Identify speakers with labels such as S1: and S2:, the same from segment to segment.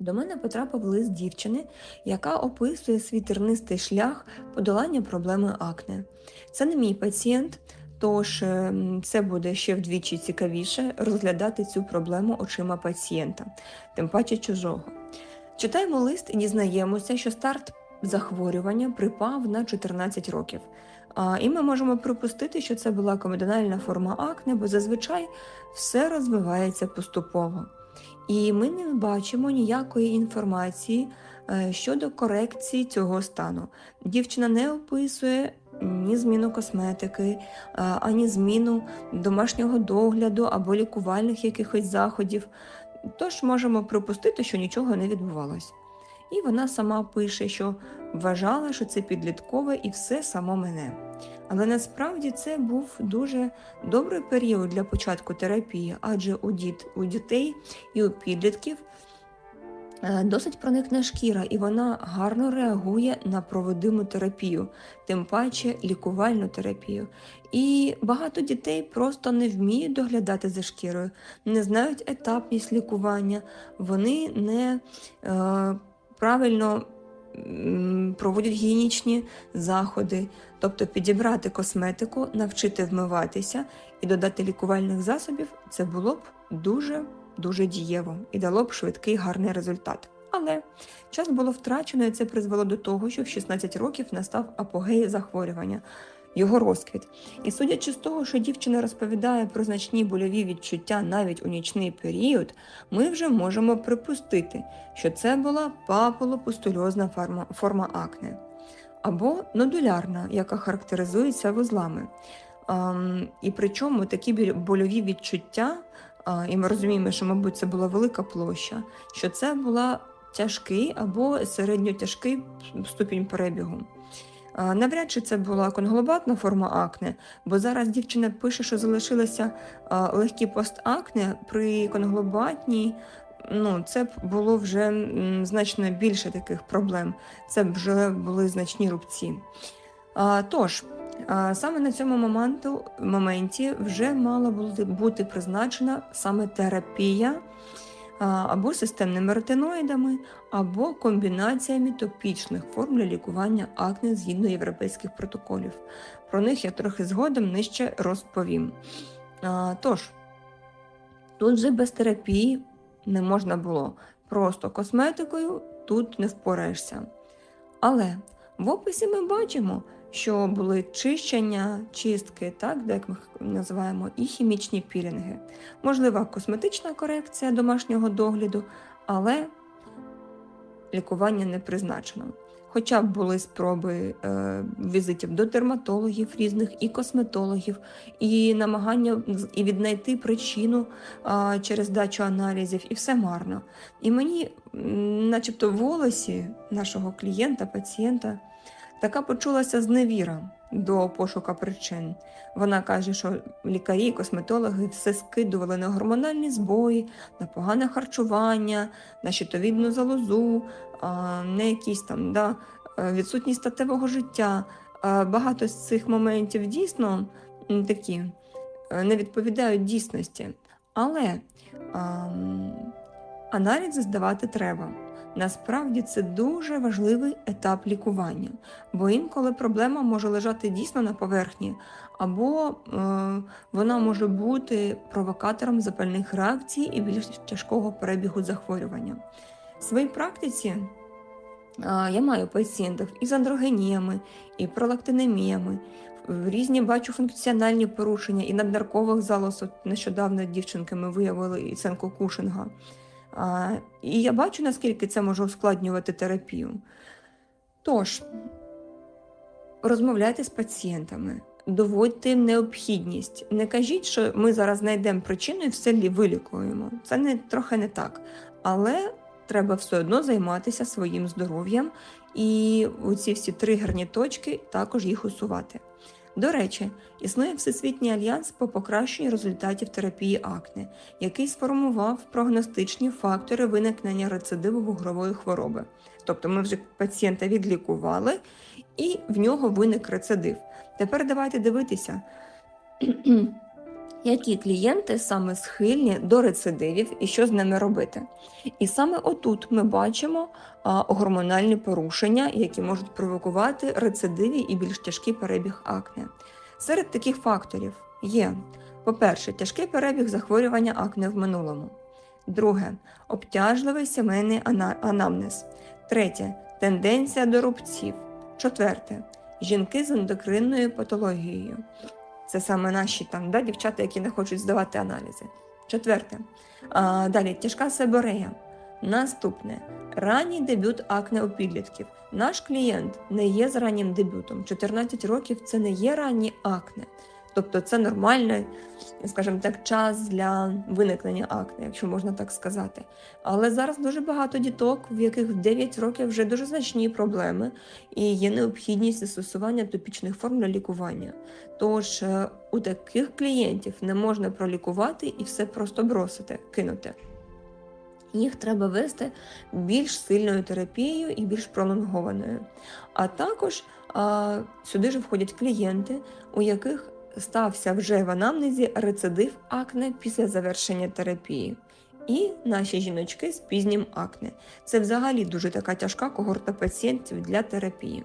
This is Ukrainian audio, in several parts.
S1: До мене потрапив лист дівчини, яка описує свій тернистий шлях подолання проблеми акне. Це не мій пацієнт, тож ем, це буде ще вдвічі цікавіше розглядати цю проблему очима пацієнта, тим паче чужого. Читаємо лист і дізнаємося, що старт захворювання припав на 14 років. І ми можемо припустити, що це була комедональна форма акне, бо зазвичай все розвивається поступово. І ми не бачимо ніякої інформації е, щодо корекції цього стану. Дівчина не описує ні зміну косметики, е, ані зміну домашнього догляду або лікувальних якихось заходів. Тож можемо припустити, що нічого не відбувалось. І вона сама пише, що вважала, що це підліткове і все само мене. Але насправді це був дуже добрий період для початку терапії, адже у, діт, у дітей і у підлітків е, досить проникне шкіра, і вона гарно реагує на проводиму терапію, тим паче лікувальну терапію. І багато дітей просто не вміють доглядати за шкірою, не знають етапність лікування, вони не е, правильно проводять гігієнічні заходи, тобто підібрати косметику, навчити вмиватися і додати лікувальних засобів, це було б дуже дуже дієво і дало б швидкий гарний результат. Але час було втрачено, і це призвело до того, що в 16 років настав апогей захворювання, його розквіт. І судячи з того, що дівчина розповідає про значні больові відчуття навіть у нічний період, ми вже можемо припустити, що це була папулопустульозна форма, форма акне або нодулярна, яка характеризується вузлами. Ам, і причому такі больові відчуття, а, і ми розуміємо, що, мабуть, це була велика площа, що це була тяжкий або середньотяжкий ступінь перебігу. Навряд чи це була конглобатна форма акне, бо зараз дівчина пише, що залишилися легкі постакне при конглобатній. Ну, це було вже значно більше таких проблем. Це вже були значні рубці. А, тож, а, саме на цьому моменту, моменті вже мала бути, призначена саме терапія або системними ретиноїдами, або комбінаціями топічних форм для лікування акне згідно європейських протоколів. Про них я трохи згодом нижче розповім. Тож, тут вже без терапії не можна було. Просто косметикою тут не впораєшся. Але в описі ми бачимо, що були чищення, чистки, так, як ми називаємо, і хімічні пілінги. Можлива косметична корекція домашнього догляду, але лікування не призначено. Хоча б були спроби е, візитів до дерматологів різних і косметологів, і намагання і віднайти причину а, через дачу аналізів, і все марно. І мені, начебто, в голосі нашого клієнта, пацієнта, така почулася зневіра до пошука причин. Вона каже, що лікарі, косметологи все скидували на гормональні збої, на погане харчування, на щитовідну залозу, на якісь там да, е, відсутність статевого життя. Багато з цих моментів дійсно такі е, не відповідають дійсності. Але ам, аналізи здавати треба. Насправді це дуже важливий етап лікування, бо інколи проблема може лежати дійсно на поверхні, або е, вона може бути провокатором запальних реакцій і більш тяжкого перебігу захворювання. В своїй практиці е, я маю пацієнтів із андрогеніями, і пролактинеміями. Різні бачу функціональні порушення і наднаркових залоз. Нещодавно дівчинки ми виявили і ценку Кушинга. І я бачу, наскільки це може ускладнювати терапію. Тож, розмовляйте з пацієнтами, доводьте необхідність. Не кажіть, що ми зараз знайдемо причину і все вилікуємо. Це не, трохи не так. Але треба все одно займатися своїм здоров'ям і оці всі тригерні точки також їх усувати. До речі, існує Всесвітній альянс по покращенню результатів терапії акне, який сформував прогностичні фактори виникнення рецидиву вугрової хвороби. Тобто ми вже пацієнта відлікували, і в нього виник рецидив. Тепер давайте дивитися, які клієнти саме схильні до рецидивів і що з ними робити. І саме отут ми бачимо гормональні порушення, які можуть провокувати рецидиві і більш тяжкий перебіг акне. Серед таких факторів є, по-перше, тяжкий перебіг захворювання акне в минулому. Друге обтяжливий сімейний анамнез. Третє тенденція до рубців. Четверте жінки з ендокринною патологією. Це саме наші там, да, дівчата, які не хочуть здавати аналізи. Четверте. А, далі тяжка себорея. Наступне ранній дебют акне у підлітків. Наш клієнт не є з раннім дебютом. 14 років це не є ранні акне. Тобто це нормальний, скажімо так, час для виникнення акне, якщо можна так сказати. Але зараз дуже багато діток, в яких в 9 років вже дуже значні проблеми, і є необхідність застосування топічних форм для лікування. Тож е, у таких клієнтів не можна пролікувати і все просто бросити, кинути. Їх треба вести більш сильною терапією і більш пролонгованою. А також а, сюди ж входять клієнти, у яких стався вже в анамнезі рецидив акне після завершення терапії. І наші жіночки з пізнім акне. Це взагалі дуже така тяжка когорта пацієнтів для терапії.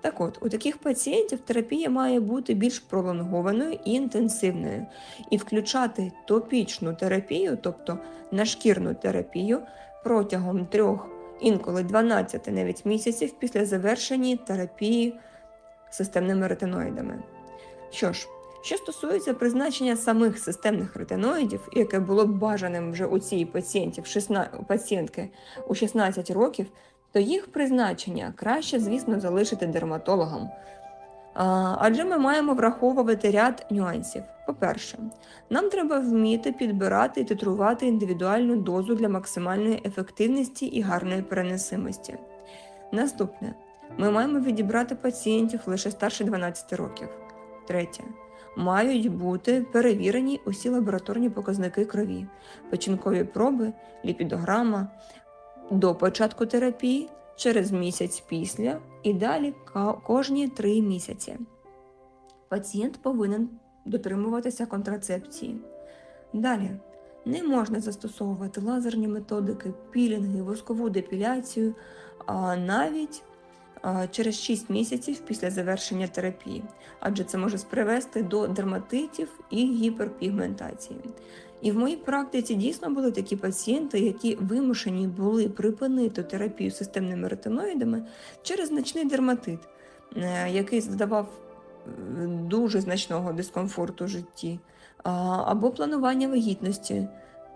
S1: Так от, у таких пацієнтів терапія має бути більш пролонгованою і інтенсивною, і включати топічну терапію, тобто нашкірну терапію, протягом трьох, інколи 12 навіть місяців після завершення терапії системними ретиноїдами. Що ж, що стосується призначення самих системних ретиноїдів, яке було б бажаним вже у цій пацієнтів, 16, пацієнтки у 16 років, то їх призначення краще, звісно, залишити дерматологам. А, Адже ми маємо враховувати ряд нюансів. По-перше, нам треба вміти підбирати і титрувати індивідуальну дозу для максимальної ефективності і гарної переносимості. Наступне, ми маємо відібрати пацієнтів лише старше 12 років. Третє. Мають бути перевірені усі лабораторні показники крові, печінкові проби, ліпідограма до початку терапії, через місяць після і далі кожні три місяці. Пацієнт повинен дотримуватися контрацепції. Далі не можна застосовувати лазерні методики, пілінги, воскову депіляцію, а навіть через 6 місяців після завершення терапії, адже це може привести до дерматитів і гіперпігментації. І в моїй практиці дійсно були такі пацієнти, які вимушені були припинити терапію системними ретиноїдами через значний дерматит, е, який здавав е, дуже значного дискомфорту в житті, або планування вагітності.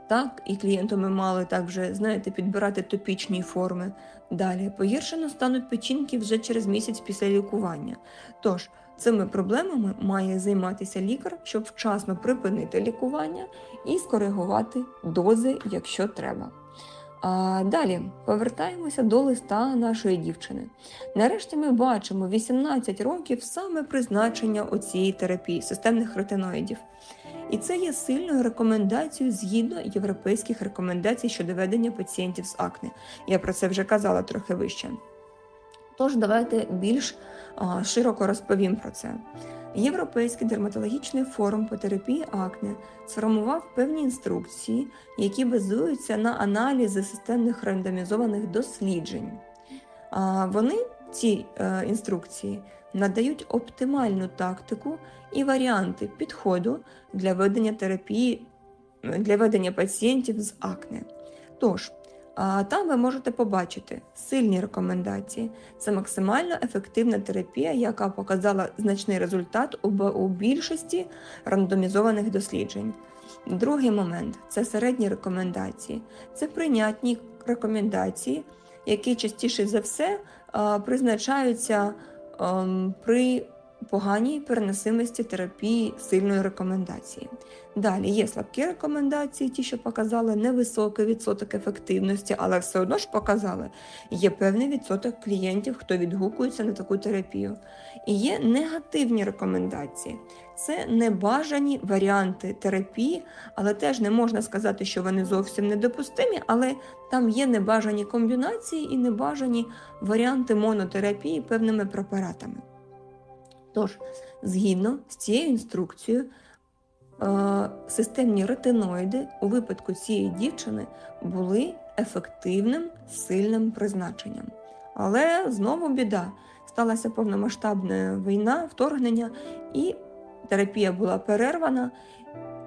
S1: Так, і клієнту ми мали так вже, знаєте, підбирати топічні форми. Далі погіршено стануть печінки вже через місяць після лікування. Тож, цими проблемами має займатися лікар, щоб вчасно припинити лікування і скоригувати дози, якщо треба. А далі повертаємося до листа нашої дівчини. Нарешті ми бачимо 18 років саме призначення оцієї терапії системних ретиноїдів. І це є сильною рекомендацією згідно європейських рекомендацій щодо ведення пацієнтів з акне. Я про це вже казала трохи вище. Тож давайте більш а, широко розповім про це. Європейський дерматологічний форум по терапії акне сформував певні інструкції, які базуються на аналізі системних рандомізованих досліджень. А, Вони, ці е, інструкції, надають оптимальну тактику і варіанти підходу для ведення терапії для ведення пацієнтів з акне. Тож, там ви можете побачити сильні рекомендації. Це максимально ефективна терапія, яка показала значний результат у, більшості рандомізованих досліджень. Другий момент це середні рекомендації. Це прийнятні рекомендації, які частіше за все призначаються при поганій переносимості терапії сильної рекомендації. Далі є слабкі рекомендації, ті, що показали невисокий відсоток ефективності, але все одно ж показали. Є певний відсоток клієнтів, хто відгукується на таку терапію. І є негативні рекомендації. Це небажані варіанти терапії, але теж не можна сказати, що вони зовсім недопустимі, але там є небажані комбінації і небажані варіанти монотерапії певними препаратами. Тож, згідно з цією інструкцією, е, системні ретиноїди у випадку цієї дівчини були ефективним сильним призначенням. Але знову біда. Сталася повномасштабна війна, вторгнення, і терапія була перервана,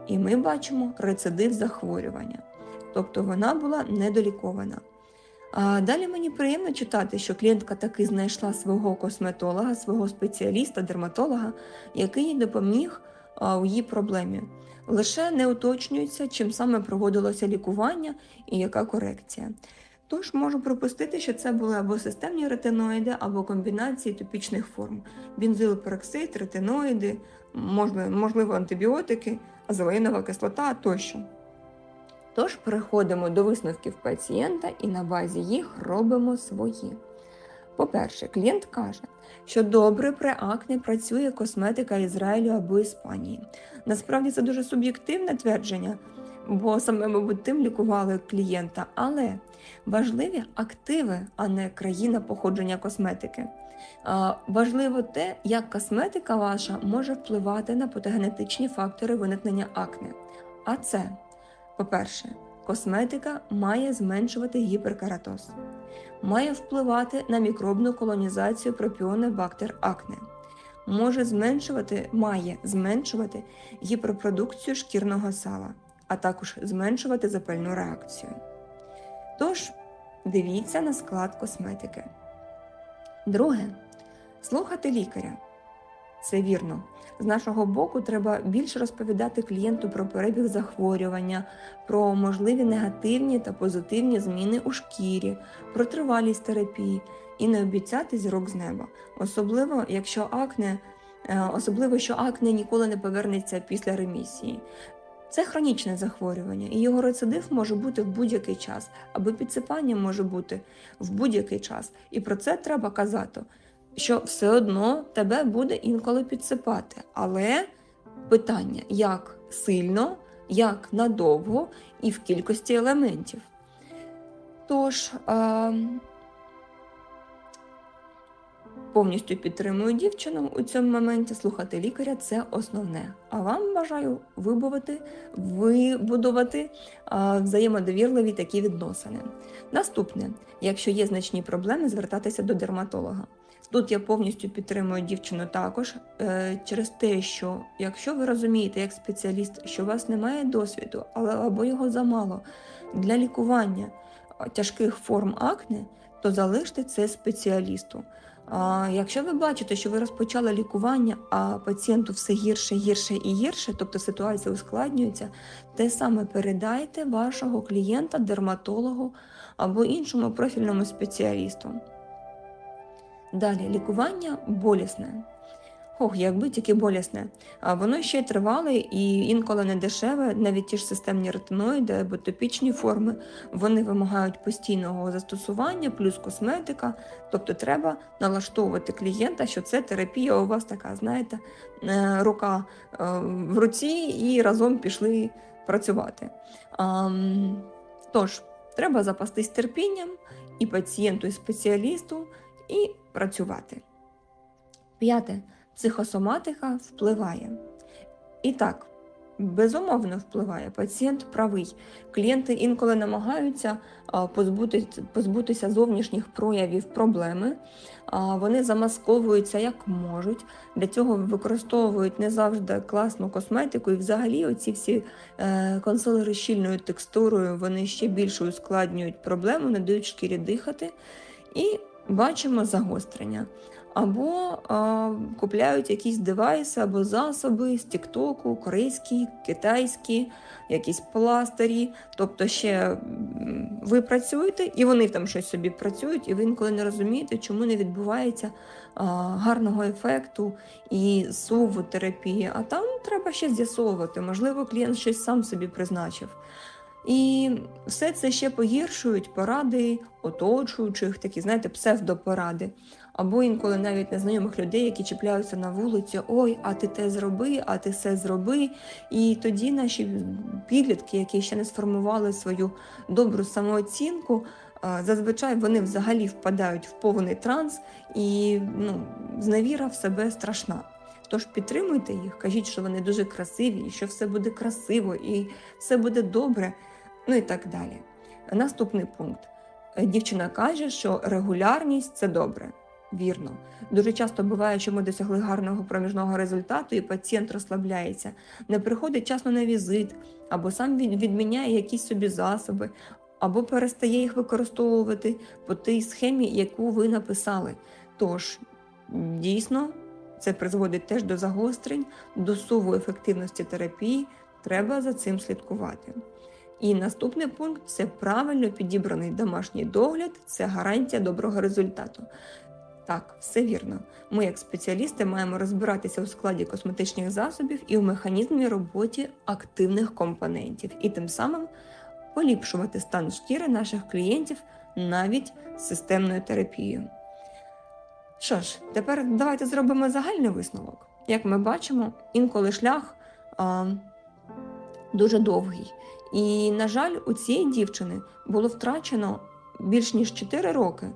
S1: і ми бачимо рецидив захворювання. Тобто вона була недолікована. Далі мені приємно читати, що клієнтка таки знайшла свого косметолога, свого спеціаліста, дерматолога, який їй допоміг у її проблемі. Лише не уточнюється, чим саме проводилося лікування і яка корекція. Тож можу припустити, що це були або системні ретиноїди, або комбінації топічних форм: бензилпероксид, ретиноїди, можливо, антибіотики, азелаїнова кислота тощо. Тож переходимо до висновків пацієнта і на базі їх робимо свої. По-перше, клієнт каже, що добре при акне працює косметика Ізраїлю або Іспанії. Насправді це дуже суб'єктивне твердження, бо саме, мабуть, тим лікували клієнта, але важливі активи, а не країна походження косметики. Важливо те, як косметика ваша може впливати на патогенетичні фактори виникнення акне. А це по-перше, косметика має зменшувати гіперкератоз, має впливати на мікробну колонізацію пропіонобактер акне, може зменшувати, має зменшувати гіперпродукцію шкірного сала, а також зменшувати запальну реакцію. Тож, дивіться на склад косметики. Друге, слухати лікаря. Це вірно. З нашого боку треба більше розповідати клієнту про перебіг захворювання, про можливі негативні та позитивні зміни у шкірі, про тривалість терапії і не обіцяти зірок з неба, особливо якщо акне, е, особливо що акне ніколи не повернеться після ремісії. Це хронічне захворювання, і його рецидив може бути в будь-який час, або підсипання може бути в будь-який час. І про це треба казати що все одно тебе буде інколи підсипати. Але питання, як сильно, як надовго і в кількості елементів. Тож, а, повністю підтримую дівчину у цьому моменті. Слухати лікаря це основне. А вам бажаю вибувати, вибудувати а, взаємодовірливі такі відносини. Наступне, якщо є значні проблеми, звертатися до дерматолога. Тут я повністю підтримую дівчину також е, через те, що якщо ви розумієте як спеціаліст, що у вас немає досвіду, але або його замало для лікування тяжких форм акне, то залиште це спеціалісту. А якщо ви бачите, що ви розпочали лікування, а пацієнту все гірше, гірше і гірше, тобто ситуація ускладнюється, те саме передайте вашого клієнта дерматологу або іншому профільному спеціалісту. Далі лікування болісне. Ох, якби тільки болісне. А воно ще й тривале і інколи не дешеве, навіть ті ж системні ретиноїди або топічні форми, вони вимагають постійного застосування, плюс косметика. Тобто треба налаштовувати клієнта, що це терапія у вас така, знаєте, е, рука е, в руці і разом пішли працювати. Тож, треба запастись терпінням і пацієнту, і спеціалісту і працювати. П'яте. Психосоматика впливає. І так, безумовно впливає. Пацієнт правий. Клієнти інколи намагаються позбутися, позбутися зовнішніх проявів проблеми. Вони замасковуються як можуть. Для цього використовують не завжди класну косметику, і взагалі оці всі е, консилери щільною текстурою вони ще більше ускладнюють проблему, не дають шкірі дихати. І бачимо загострення. Або а, купляють якісь девайси або засоби з Тіктоку, корейські, китайські, якісь пластирі. Тобто ще ви працюєте, і вони там щось собі працюють, і ви інколи не розумієте, чому не відбувається а, гарного ефекту і суву терапії. А там треба ще з'ясовувати. Можливо, клієнт щось сам собі призначив. І все це ще погіршують поради оточуючих, такі, знаєте, псевдопоради. Або інколи навіть незнайомих людей, які чіпляються на вулиці, ой, а ти те зроби, а ти все зроби. І тоді наші підлітки, які ще не сформували свою добру самооцінку, зазвичай вони взагалі впадають в повний транс і ну, зневіра в себе страшна. Тож підтримуйте їх, кажіть, що вони дуже красиві, і що все буде красиво, і все буде добре, ну і так далі. Наступний пункт. Е, Дівчина каже, що регулярність це добре. Вірно. Дуже часто буває, що ми досягли гарного проміжного результату, і пацієнт розслабляється, не приходить часно на візит, або сам від- відміняє якісь собі засоби, або перестає їх використовувати по тій схемі, яку ви написали. Тож, дійсно, це призводить теж до загострень, до суву ефективності терапії. Треба за цим слідкувати. І наступний пункт це правильно підібраний домашній догляд, це гарантія доброго результату. Так, все вірно. Ми, як спеціалісти, маємо розбиратися у складі косметичних засобів і у механізмі роботі активних компонентів, і тим самим поліпшувати стан шкіри наших клієнтів навіть системною терапією. Що ж, тепер давайте зробимо загальний висновок. Як ми бачимо, інколи шлях а, дуже довгий. І, на жаль, у цієї дівчини було втрачено більш ніж 4 роки,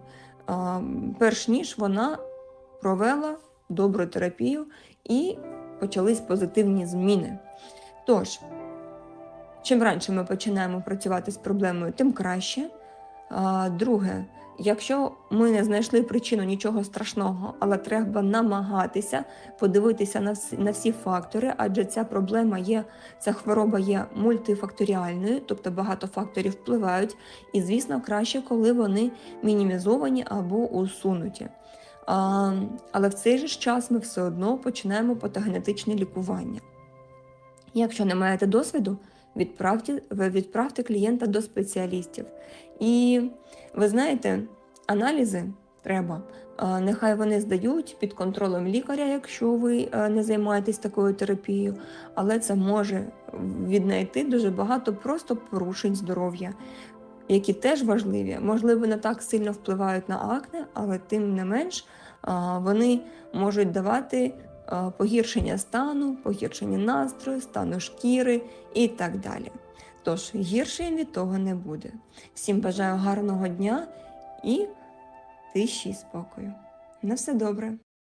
S1: перш ніж вона провела добру терапію і почались позитивні зміни. Тож, чим раніше ми починаємо працювати з проблемою, тим краще. Друге, якщо ми не знайшли причину нічого страшного, але треба намагатися подивитися на всі, фактори, адже ця проблема є, ця хвороба є мультифакторіальною, тобто багато факторів впливають, і, звісно, краще, коли вони мінімізовані або усунуті. А, але в цей же час ми все одно починаємо патогенетичне лікування. Якщо не маєте досвіду, відправте, відправте клієнта до спеціалістів. І ви знаєте, аналізи треба. Нехай вони здають під контролем лікаря, якщо ви не займаєтесь такою терапією, але це може віднайти дуже багато просто порушень здоров'я, які теж важливі. Можливо, не так сильно впливають на акне, але тим не менш вони можуть давати погіршення стану, погіршення настрою, стану шкіри і так далі. Тож гірше від того не буде. Всім бажаю гарного дня і тиші і спокою. На все добре.